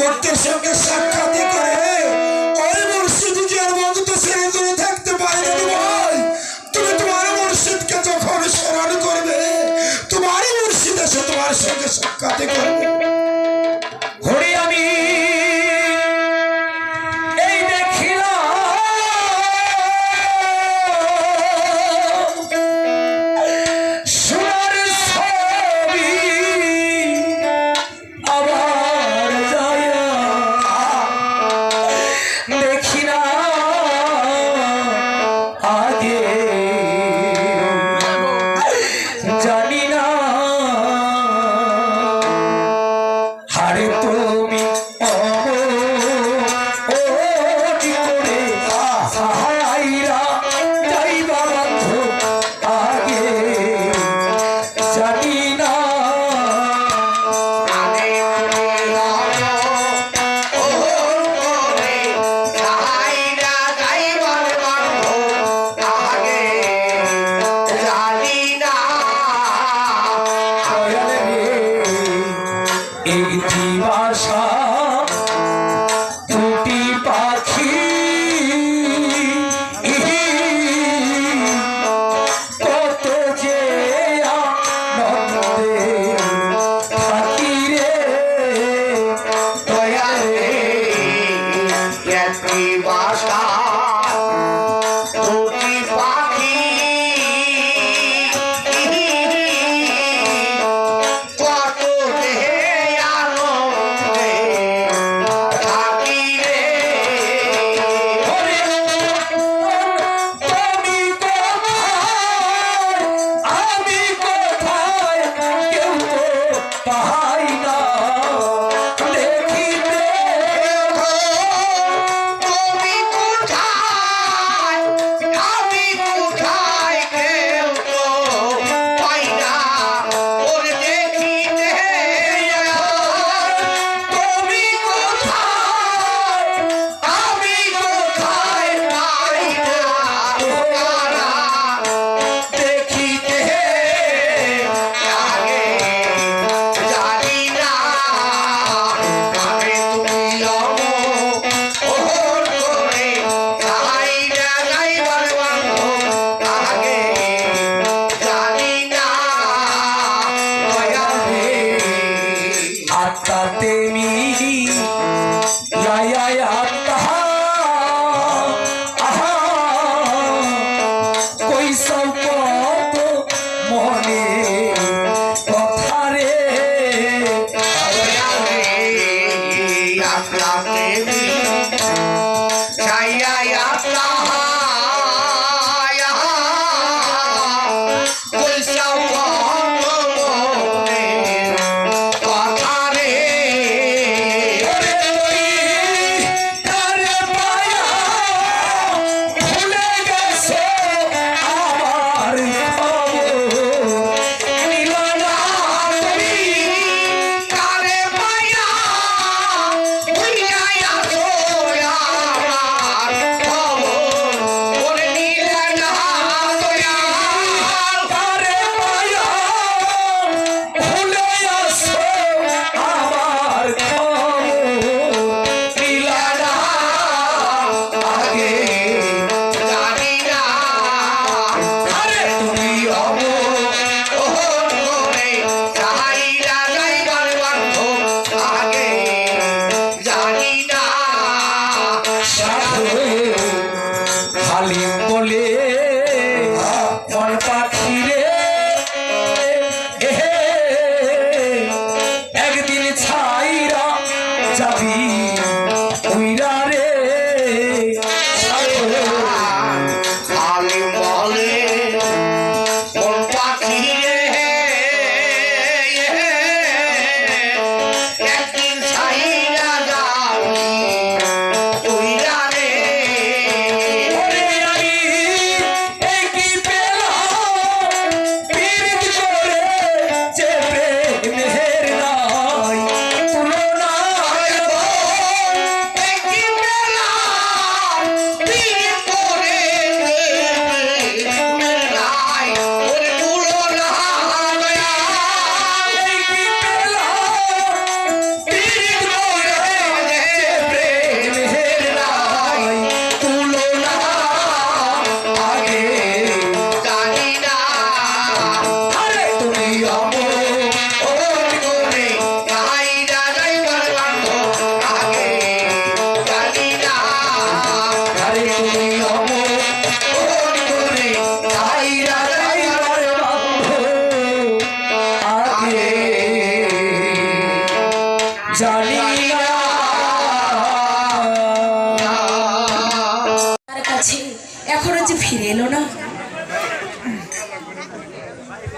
ব্যক্তির সঙ্গে সাক্ষাৎ করে। আত্মা তেমি লায়া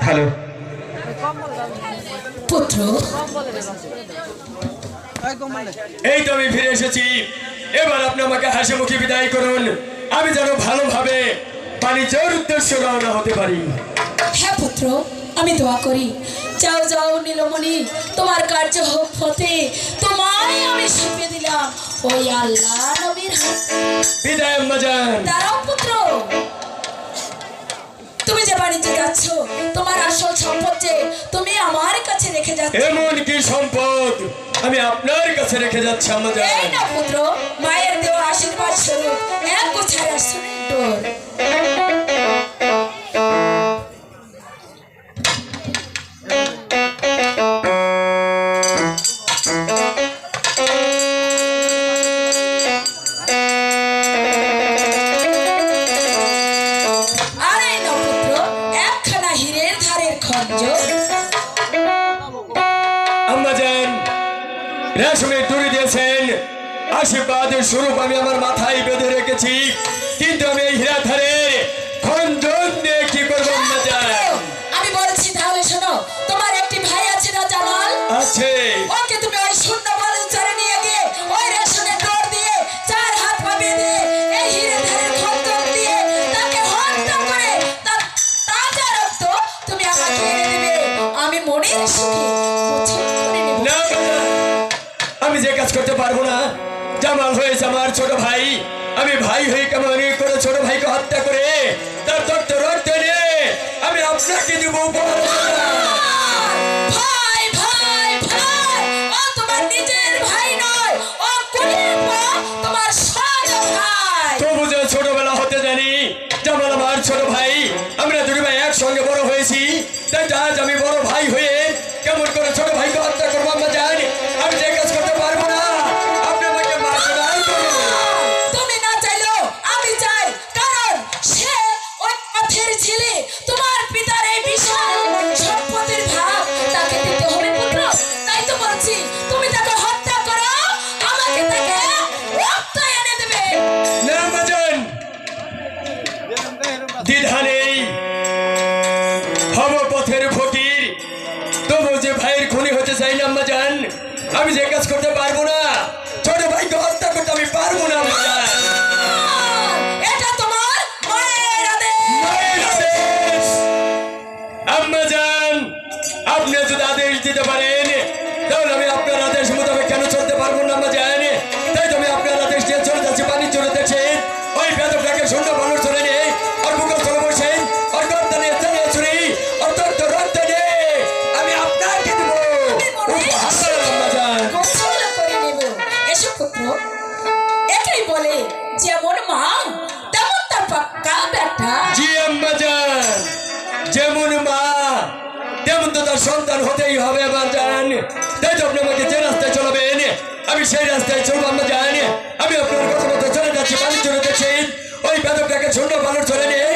হ্যালো। পুত্র। এই তো আমি ফিরে এসেছি। এবার আপনি আমাকে হাসি মুখে বিদায় করুন। আমি যেন ভালোভাবে বাণিজ্যের উদ্দেশ্যে রওনা হতে পারি। হ্যাঁ পুত্র আমি দোয়া করি। যাও যাও নীলমণি তোমার কার্য হোক ফতে তোমায় আমি শিখিয়ে দিলাম। ওই আল্লাহ নবীর বিদায় যান দাঁড়াও পুত্র। তুমি যে বাড়িতে যাচ্ছ তোমার আসল সম্পদ যে তুমি আমার কাছে রেখে যাচ্ছ। এমন কি সম্পদ? আমি আপনার কাছে রেখে যাচ্ছি আমাদের এই না পুত্র মায়ের দেওয়া আশীর্বাদ স্বরূপ এক গোছায় আসনের না। আমি যে কাজ করতে পারব না। জামাল হয়েছে আমার ছোট ভাই। আমি ভাই হয়ে কেমন করে ছোট ভাইকে হত্যা করে তার রক্ত আমি আপনাকে দিব ভাই ভাই ভাই ও তোমার নিজের ভাই নয় ও তোমার তবু যে ছোটবেলা হতে জানি জামাল আমার ছোট ভাই আমরা দুটি ভাই একসঙ্গে বড় হয়েছি তাই আজ আমি বড় ভাই হয়ে আমি যে কাজ করতে পারব না ছোট ভাইকে হত্যা করতে আমি পারব না হবে আমার জান তাই তো আপনি আমাকে যে রাস্তায় চলাবেন, আমি সেই রাস্তায় চলবো, আমরা জানি আমি আপনার কথা মতো চলে যাচ্ছি পানি চলে যাচ্ছি ওই বেদকটাকে শূন্য পালন চলে নেই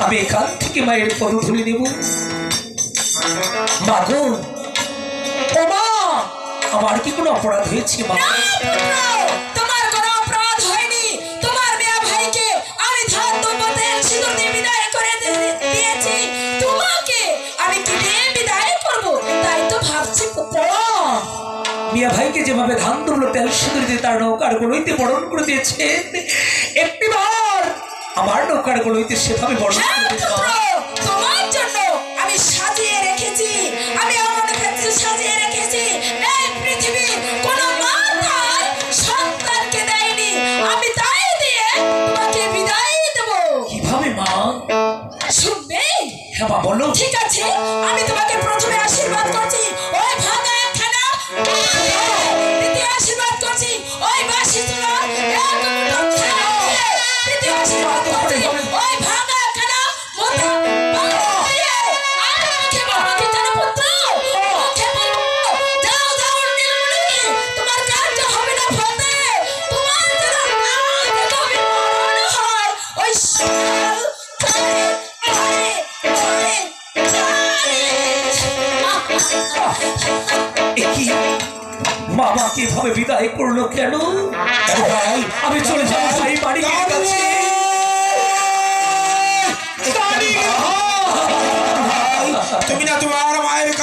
আমি এখান থেকে মায়ের পদধূলি নেব। মাগো ও মা আমার কি কোনো অপরাধ হয়েছে মা? মেয়া ভাইকে যেভাবে ধান দুর্লো তেল সিঁদুর দিয়ে তার নৌকার গলইতে বরণ করে দিয়েছেন একটিবার আমার নৌকার হইতে সেভাবে হ্যাঁ। তোমার জন্য আমি সাজিয়ে রেখেছি। আমি আমার সাজিয়ে রেখেছি। এই পৃথিবী কোন মা তার সন্তানকে দেয়নি। আমি তাই দিয়ে তোমাকে বিদায় দেব। কীভাবে মা? হ্যাঁ মা বলো। ঠিক আছে।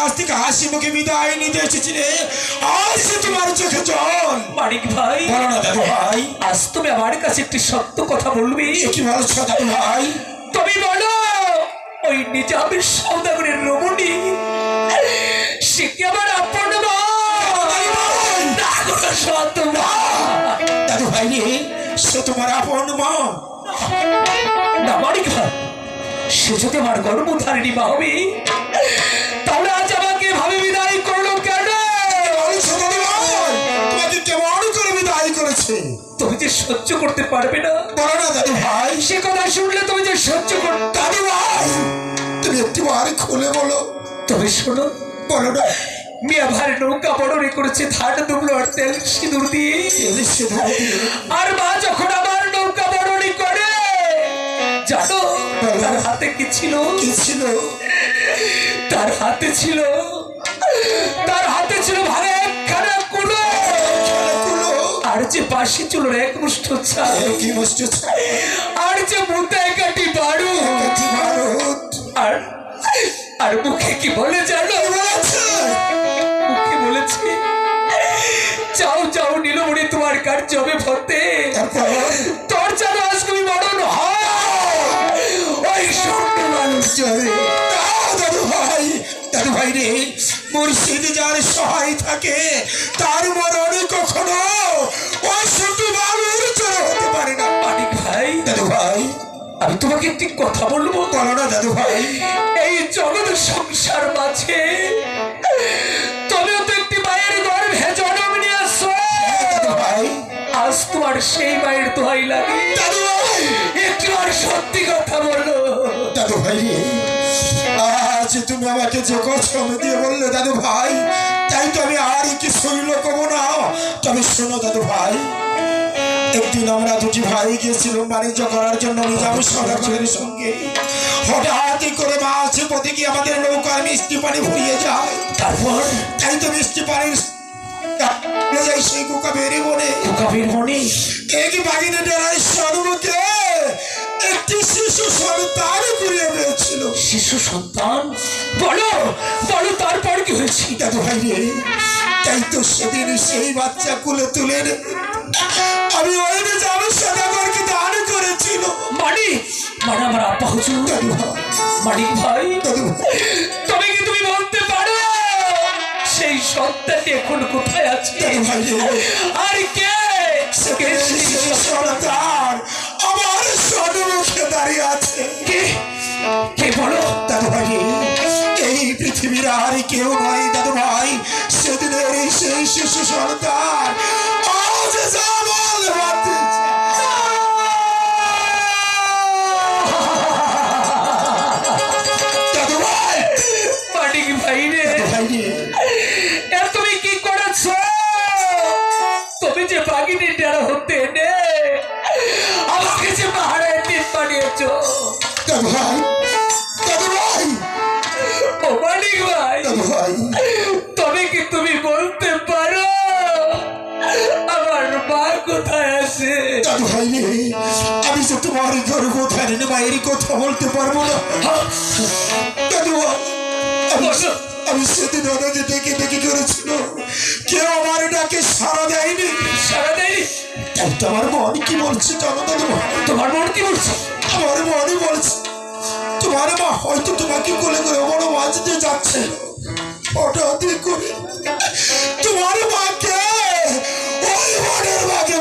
কাছ থেকে হাসি মুখে বিদায় নিতে এসেছিলে। আর সে তোমার চোখে জল। মানিক ভাই। বলো না দাদু ভাই। আজ তুমি আমার কাছে একটি সত্য কথা বলবি। কি বলছো দাদু ভাই? তুমি বলো ওই নিজামের সৌদাগরের রমণী সে কি আমার আপন। দাদু ভাই। সে তোমার আপন মা। না মানিক ভাই সে যদি আমার গর্ভধারিণী মা হবে করে তুমি যে সহ্য করতে পারবে না। বলো না দাদু ভাই। সে কথা শুনলে তুমি যে সহ্য করতে দাদু ভাই তুমি একটু বার খুলে বলো। তবে শোনো। বলো না। মিয়া ভাই নৌকা বড়রে করেছে ধান দুবলো আর তেল সিঁদুর দিয়ে। আর মা যখন আমার নৌকা বড়নি করে জানো তার হাতে কি ছিল? কি ছিল? তার হাতে ছিল তার হাতে ছিল ভালো একখানা কুলো। আর যে চুল এক মুষ্ঠ চাল কি মস্ত আর যে আর আর মুখে কি বলে জানো? বলেছে? মুখে বলেছে যাও যাও নীলমণি তোমার কার্য হবে তারপর? তোর যেন আজ তুমি মরণ হয়। ওই মানুষ চলে দাদু ভাই রে মুর্শিদ যার সহায় থাকে তার মরণে কখনো ওই ছোট হতে পারে না। মানিক ভাই দাদু ভাই আমি তোমাকে একটি কথা বলব। বলো না দাদু ভাই। এই জগৎ সংসার মাঝে তুমিও তো একটি মায়ের গর্ভে জন্ম নিয়েছো ভাই। আজ তোমার সেই মায়ের দোহাই লাগে। দাদু ভাই। একটু আর সত্যি কথা বলো। দাদু ভাই আজ তুমি আমাকে যে কসম দিয়ে বললে দাদু ভাই তাই তো আমি আর কিছুই লোকব না। তবে শোনো দাদু ভাই একদিন আমরা দুটি ভাই গিয়েছিলাম বাণিজ্য করার জন্য নিজাম সদাগরের সঙ্গে। হঠাৎ করে মাছ পথে গিয়ে আমাদের নৌকার মিষ্টি পানি ফুরিয়ে যায়। তারপর? তাই তো মিষ্টি পানির যাই সেই কুকা বেরিয়ে বনে। কবির মনে এক বাগিনে ডেরায় সর্বকে একটি শিশু সন্তান কুড়িয়ে পেয়েছিল। শিশু সন্তান? বলো বলো তারপর কি হয়েছে? দাদু ভাই রে তাই তো সেদিন সেই বাচ্চা কুলে তুলে এনে আমি ওই যাবে সদাগরকে দান করেছিল? মানি মানে আমার আব্বা হুজুর। দাদু ভাই। মানিক ভাই দাদু ভাই। তবে কি তুমি বলতে পারো? সেই সন্তানটি এখন কোথায় আছে? দাদু ভাই আর কে? সেই সন্তান? কেউ নয় দাদু ভাই। সেদিনের এই সেই শিশু সন্তান আজ জামাল হতে নে আমাকে যে পাহাড়ে টিপ বানিয়েছো। ভাই। কোথায় আছে? দাদু ভাই আমি যে তোমার গর্ব ধারণে মায়ের কথা বলতে পারব না। দাদু আমি সেদিন ওনাকে ডেকে ডেকে করেছিল। কেউ আমার ডাকে সারা দেয়নি। সারা দেয়নি? তাই তো আমার মন কি বলছে জানো দাদু তোমার? মন কি বলছে? আমার মনে বলছে। তোমার মা হয়তো তোমাকে কোলে করে বড় বাঁচতে যাচ্ছে। হঠাৎ করে তোমার মাকে ওই বনের মাকে